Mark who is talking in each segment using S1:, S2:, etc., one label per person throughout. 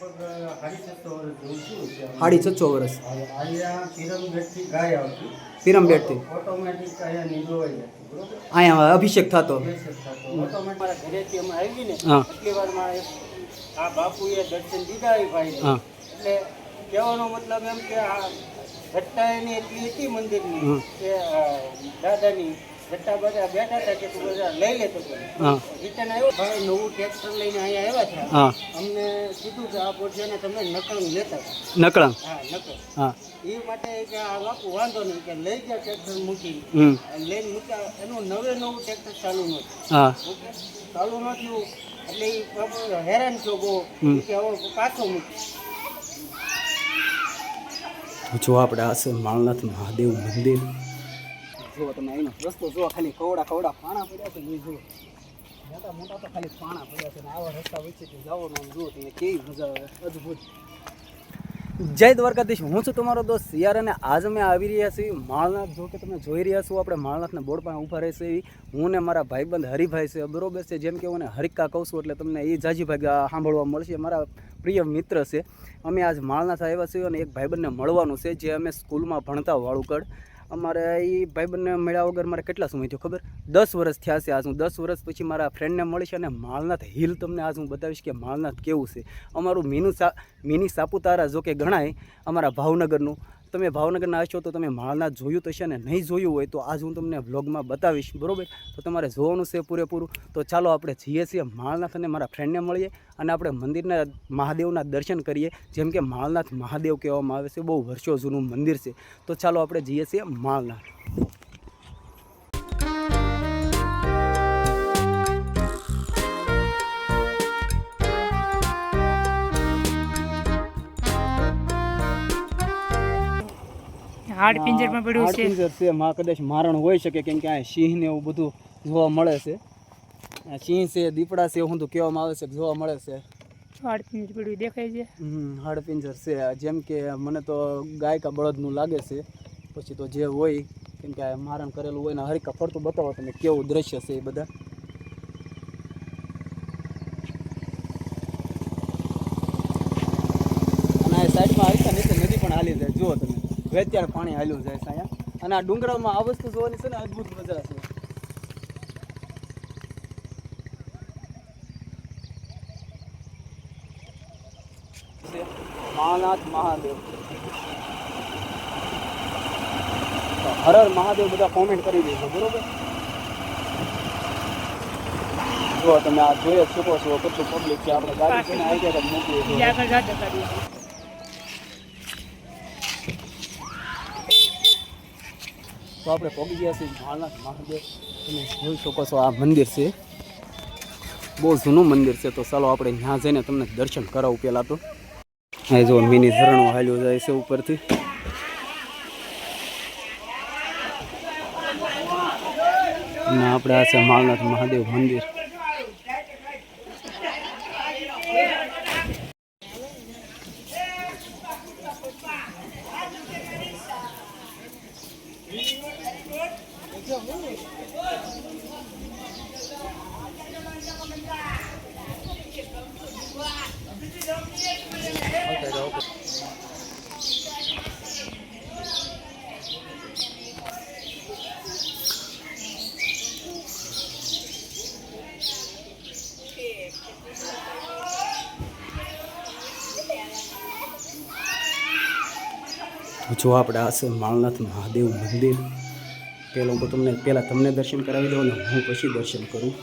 S1: સાડી છસો વર્ષ
S2: વર્ષ
S1: હવે અહીંયા
S2: અભિષેક થતો.
S1: બેસેસ મારા ઘરેથી અમે આવી ને
S2: હા.
S1: આ બાપુએ દર્શન દીધા એ ભાઈ એટલે કહેવાનો મતલબ એમ કે આ ઘટના એની એટલી હતી મંદિરની કે દાદાની ઘટ્ટા બધા બેઠા હતા કે તું બધા લઈ લેતો રિટર્ન આવ્યો. ભાઈ નવું ટ્રેક્ટર લઈને અહીંયા આવ્યા
S2: છે
S1: અમને કીધું કે આ પોર્શને તમે નકળ લેતા હતા.
S2: નકળામ
S1: હા એ માટે કે આ બાપુ વાંધો નહીં કે લઈ ગયા ટ્રેક્ટર મૂકી
S2: હમ.
S1: લઈને મૂક્યા. એનું નવે નવું ટ્રેક્ટર ચાલુ નહોતું ચાલુ ન થયું. એટલે એ બાપુ હેરાન થયો બહુ. કે હવે પાછો મૂકી
S2: જો આપણે આ છે માળનાથ મહાદેવ મંદિર. જુઓ તમે અહીંનો રસ્તો જુઓ, ખાલી કવડા કવડા પાણા પડ્યા છે નહીં જુઓ. મોટા મોટા તો ખાલી પાણા પડ્યા છે ને આવા રસ્તા વચ્ચેથી જવાનું જુઓ તમે, કેવી મજા આવે, અદ્ભુત. જય દ્વારકાધીશ, હું છું તમારો દોસ્ત યાર અને આજ અમે આવી રહ્યા છીએ માળનાથ. જો કે તમે જોઈ રહ્યા છો, આપણે માળનાથના બોર્ડ પાસે ઊભા રહેશે એવી. હું ને મારા ભાઈબંધ હરિભાઈ છે, બરોબર છે, જેમ કે હું એને હરિકા કહું છું, એટલે તમને એ જાજીભાઈ સાંભળવા મળશે. મારા પ્રિય મિત્ર છે. અમે આજ માળનાથ આવ્યા છીએ અને એક ભાઈબંધને મળવાનું છે, જે અમે સ્કૂલમાં ભણતા વાળુકડ અમારે એ ભાઈબંધને મળ્યા વગર મારે કેટલા સમય થયો ખબર? દસ વર્ષ થયા છે આજ હું. દસ વર્ષ પછી મારા ફ્રેન્ડને મળીશ અને માલનાથ હિલ તમને આજ હું બતાવીશ કે માલનાથ કેવું છે. અમારું મીનુ સા, મિની સાપુતારા જો કે ગણાય અમારા ભાવનગરનું. તમે ભાવનગરના હશો તો તમે માળના જોયું તો છે ને નહીં જોયું હોય તો આજ હું તમને વ્લોગમાં બતાવીશ, બરોબર? તો તમારે જોવાનું છે પૂરેપૂરું. તો ચાલો આપણે જઈએ છીએ માળનાથ અને મારા ફ્રેન્ડને મળીએ અને આપણે મંદિરના મહાદેવના દર્શન કરીએ. જેમ કે માળનાથ મહાદેવ કહેવામાં આવે છે, બહુ વર્ષો જૂનું મંદિર છે. તો ચાલો આપણે જઈએ છીએ માળનાથ
S3: હાડ પિંજર પણ પડ્યું છે.
S2: પિંજર છે. માં કદાચ મારણ હોઈ શકે કેમ કે આ સિંહ ને એવું બધું જોવા મળે છે. આ સિંહ છે દીપડા છે એવું તો કહેવામાં આવે છે કે જોવા મળે છે.
S3: હાડ પિંજર પડ્યું દેખાય છે.
S2: હમ, હાડપિંજર છે. જેમ કે મને તો ગાય કા બળદનું લાગે છે. પછી તો જે હોય કેમ કે આ મારણ કરેલું હોય ને હરિકા ફરતું બતાવો તમે કેવું દ્રશ્ય છે એ બધા. અને આ સાઈડમાં હરિકા નીચે નદી પણ હાલી જાય. જુઓ તમે. હવે અત્યારે પાણી હાલ્યું છે અહીંયા અને આ ડુંગરામાં આ વસ્તુ જોવાની છે ને અદ્ભુત મજા છે. મહાનાથ મહાદેવ. હર હર મહાદેવ બધા કોમેન્ટ કરી દેજો, બરોબર? જો તમે આ જોઈ શકો છો કેટલું પબ્લિક છે. આપણે ગાડી છે આવી ગયા મૂકીએ આપણે પહોંચી ગયા છીએ મહાનાથ મહાદેવ તમે જોઈ શકો છો આ મંદિર છે. બહુ જૂનું મંદિર છે. તો ચાલો આપણે ત્યાં જઈને તમને દર્શન કરાવું પહેલાં તો. અહીં જો મિની ઝરણો હાલ્યું જાય છે ઉપરથી. અને આપણે આ છે માલનાથ મહાદેવ મંદિર. જો આપણે આ છે માલનાથ મહાદેવ મંદિર. પહેલાં હું તમને પહેલાં તમને દર્શન કરાવી દઉં ને હું પછી દર્શન કરું.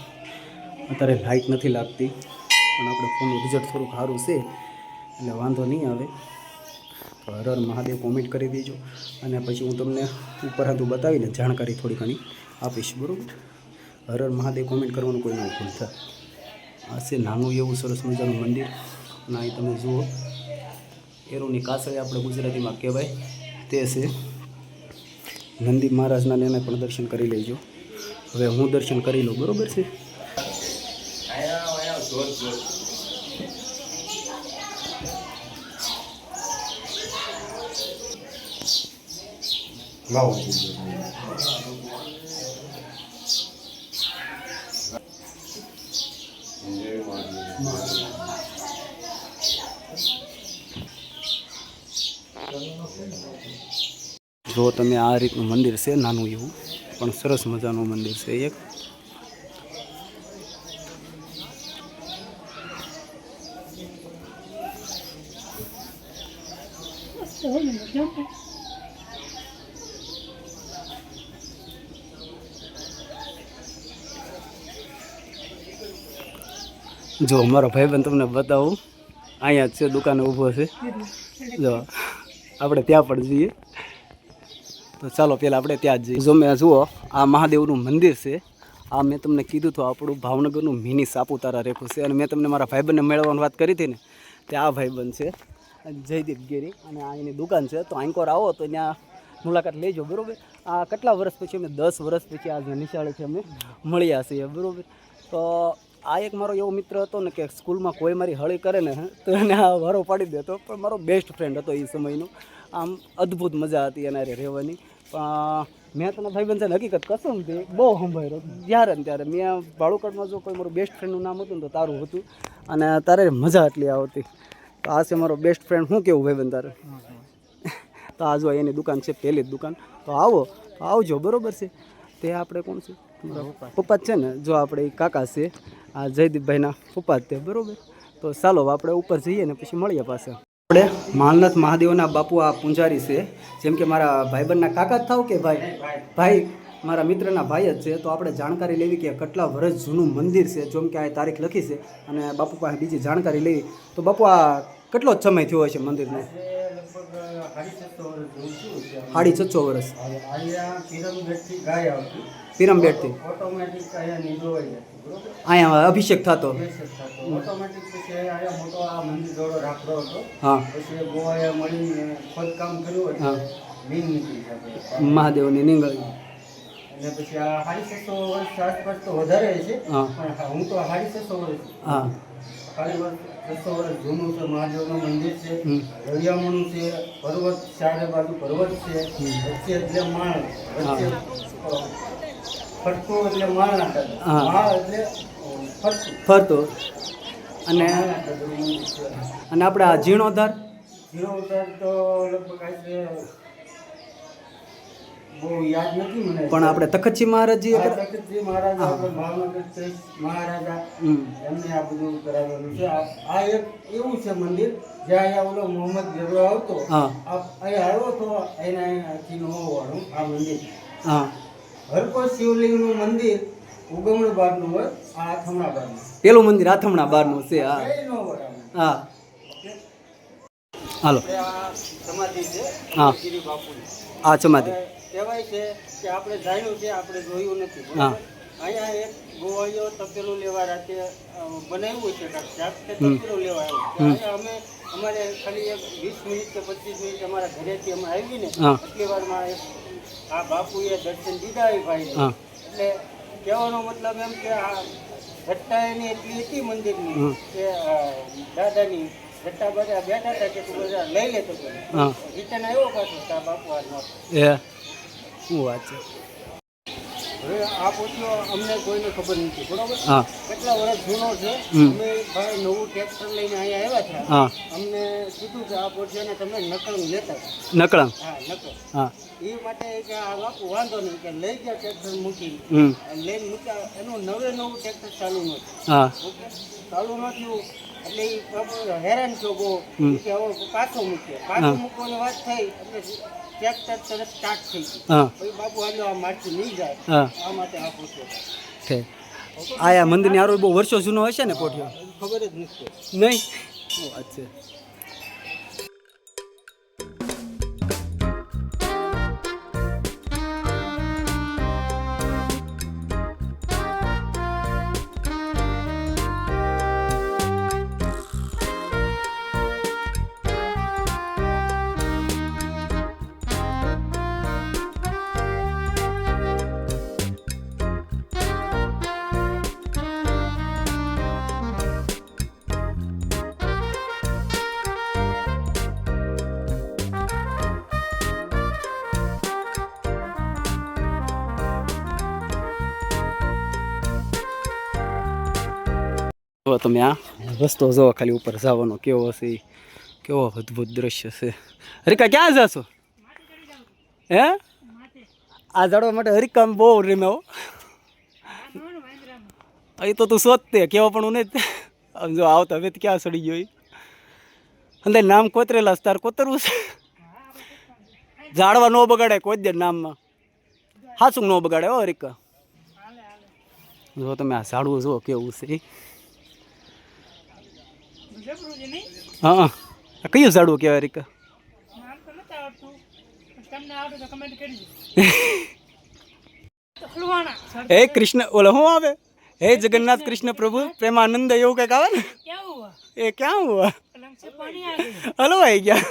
S2: અત્યારે લાઇટ નથી લાગતી, પણ આપણે ફોનનું રિઝલ્ટ થોડુંક સારું છે, એટલે વાંધો નહીં આવે. તો હર મહાદેવ કોમેન્ટ કરી દેજો. અને પછી હું તમને ઉપર હતું બતાવીને જાણકારી થોડી ઘણી આપીશ, બરાબર? હર મહાદેવ કોમેન્ટ કરવાનું કોઈ ન ભૂલ થાય આ છે નાનું એવું સરસ મજાનું મંદિર. અને અહીં તમે જુઓ, એરોની કાસળી આપણે ગુજરાતીમાં કહેવાય. તે છે નંદી મહારાજના એને પણ દર્શન કરી લેજો. હવે હું દર્શન કરી લઉં, બરાબર છે? લાવો. જો તમે આ રીતનું મંદિર છે, નાનું એવું, પણ સરસ મજાનું મંદિર છે એક. જો અમારો ભાઈબંધ તમને બતાવું, અહીંયા છે, દુકાને ઊભો છે. જો, આપણે ત્યાં પણ જઈએ. તો ચાલો પહેલાં આપણે ત્યાં જ જઈએ. જો મેં જુઓ, આ મહાદેવનું મંદિર છે. આ મેં તમને કીધું હતું આપણું ભાવનગરનું મિની સાપુતારા રેખું છે. અને મેં તમને મારા ભાઈબંધને મેળવવાની વાત કરી હતી ને, તે આ ભાઈબંધ છે. જયદીપ ગીરી. અને આ એની દુકાન છે. તો આંકોર આવો, તો ત્યાં મુલાકાત લેજો, બરાબર? આ કેટલા વર્ષ પછી અમે, દસ વર્ષ પછી આ નિશાળેથી અમે મળ્યા છીએ, બરાબર? તો આ એક મારો એવો મિત્ર હતો ને કે સ્કૂલમાં કોઈ મારી હળી કરે ને, તો એને આ વારો પાડી દેતો. પણ મારો બેસ્ટ ફ્રેન્ડ હતો એ સમયનો. આમ અદ્ભુત મજા હતી એના રહેવાની. પણ મેં તને ભાઈબંધ છે હકીકત કસમ તે બહુ સંભાળ્યો જ્યારે ને ત્યારે મેં ભાડુકડમાં જો કોઈ મારું બેસ્ટ ફ્રેન્ડનું નામ હતું ને તો તારું હતું. અને તારે મજા એટલી આવતી. તો આ છે મારો બેસ્ટ ફ્રેન્ડ શું કેવું ભાઈબંધ તારે? તો આ જો એની દુકાન છે પહેલી જ દુકાન. તો આવો તો આવજો બરોબર છે? તે આપણે કોણ છે? પપ્પા છે ને? જો આપણે કાકા છે આ જયદીપભાઈના પપ્પા તે બરોબર? તો ચાલો આપણે ઉપર જઈએ ને પછી મળીએ પાસે આપણે માલનાથ મહાદેવના બાપુ આ પૂંજારી છે. જેમ કે મારા ભાઈબંધના કાકા જ થાવ કે ભાઈ? ભાઈ મારા મિત્રના ભાઈ જ છે. તો આપણે જાણકારી લેવી કે કેટલા વર્ષ જૂનું મંદિર છે જેમ કે આ તારીખ લખી છે. અને બાપુ પાસે બીજી જાણકારી લેવી તો બાપુ આ કેટલો જ સમય થયો હશે મંદિરને?
S1: સાડી છસો વર્ષ
S2: પિરમબેટથી
S1: ઓટોમેટિક અહીંયા
S2: અભિષેક થતો.
S1: ઓટોમેટિક પછી અહીંયા મોટો આ મંદિર જોડો રાખડો હતો.
S2: હા.
S1: પછી ગોવાએ મળીને ખોદકામ કર્યું
S2: હતું
S1: એટલે નીકળી
S2: મહાદેવની નીંગળી
S1: અને પછી આ સાડી છસો વર્ષ આસપાસ તો વધારે છે. પણ હું તો સાડી છસો વર્ષ
S2: હા.
S1: સાડી વર્ષ છસો વર્ષ જૂનું છે મહાદેવનું મંદિર છે. રળિયામણું છે પર્વત ચારે બાજુ પર્વત છે વચ્ચે એટલે વચ્ચે અ, ફરતું એટલે માળ નાખતા
S2: હા.
S1: ફરતું.
S2: ફરતો. અને. અને આપણે આ જીર્ણોદ્ધાર
S1: જીરો તો લગભગ આશરે બહુ યાદ નથી મને.
S2: પણ આપણે તખતજી મહારાજજી
S1: મહારાજા. એમને આ બધું કરાવેલું છે. આ એક એવું છે મંદિર જ્યાં અહીંયા ઓલો મોહમ્મદ જરૂર આવતો. અહીંયા આવ્યો તો એના આ મંદિર.
S2: હા.
S1: હરકો શિવલિંગનું મંદિર ઉગમણ બારનું હોય આ આથમણા બારનું.
S2: પેલું મંદિર આથમણા બારનું છે હા. હા. હાલો.
S1: સમાધિ છે
S2: હા. આ સમાધિ.
S1: કહેવાય છે કે આપણે જાણ્યું છે આપણે જોયું નથી
S2: હા.
S1: અહીંયા એક ગોવાળીઓ તપેલું લેવા રાતે બનાવ્યું છે. તપેલું લેવા આવ્યો અમે અમારે ખાલી એક વીસ મિનિટ કે પચીસ મિનિટ અમારા ઘરેથી અમે આવી ને
S2: હા.
S1: એટલી વારમાં આ બાપુએ દર્શન દીધા એ ભાઈ એટલે કહેવાનો મતલબ એમ કે આ જટ્ટા એની એટલી હતી મંદિરની કે દાદાની જટ્ટા બધા બેઠા હતા કે તું બધા લઈ લેતો. રિટર્ન આવ્યો પાછો તા બાપુ આ
S2: શું વાત છે.
S1: હવે આ પોતિયો અમને કોઈને ખબર નથી બરોબર?
S2: હા.
S1: કેટલા વર્ષ જૂનો છે? અમે ભાઈ નવું ટ્રેક્ટર લઈને અહીંયા આવ્યા છે.
S2: હા.
S1: અમને કીધું કે આ પોતિયાને તમે નકળ લેતા
S2: નકળામ
S1: હા નકળ
S2: હા.
S1: એ માટે કે આ બાપુ વાંધો નહીં કે લઈ ગયા ટ્રેક્ટર મૂકી લઈને મૂક્યા એનું નવે નવું ટ્રેક્ટર ચાલુ નથી
S2: હા.
S1: ચાલુ ન થયું એટલે એ હેરાન છો બહુ કે હવે પાછો મૂક્યો પાછો મૂકવાની વાત થઈ એટલે ટ્રેક્ટર તરત સ્ટાર્ટ થઈ ગયું.
S2: હા.
S1: બાપુ હાલો આ મારથી નહીં જાય.
S2: હા.
S1: આ માટે આ પોતે.
S2: ઠીક. આ આ મંદિરની આરો બહુ વર્ષો જૂનો હશે ને પોઠિયો
S1: ખબર જ નથી.
S2: નહીં? શું વાત છે જો તમે આ રસ્તો જો ખાલી ઉપર જવાનો, કેવો હશે કેવો અદ્ભુત દ્રશ્ય છે. હરિકા, ક્યાં જશો? હે? આ ઝાડવા માટે હરિકામ બહુ રમ્યો. અહીં તો તું શોધતે, કેવા પણ નહીં. આમ જો આવતા હવે ક્યાં સડી ગયો? અંદર નામ કોતરેલા તાર કોતરવું છે? ઝાડવા ન બગાડે કોઈ દે નામમાં. હાસું ન બગાડે, હો, હરિકા. જો તમે આ ઝાડવું જુઓ કેવું છે હા કયું ઝાડવું કહેવાય
S3: રીકા?
S2: હે કૃષ્ણ ઓલો શું આવે? હે જગન્નાથ કૃષ્ણ પ્રભુ પ્રેમાનંદ એવું કંઈક આવે ને? એ ક્યાં
S3: હુઆ? હલો
S2: આવી ગયા.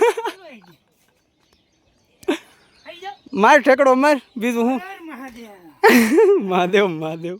S2: માર ઠેકડો માર બીજું હું? મહાદેવ મહાદેવ.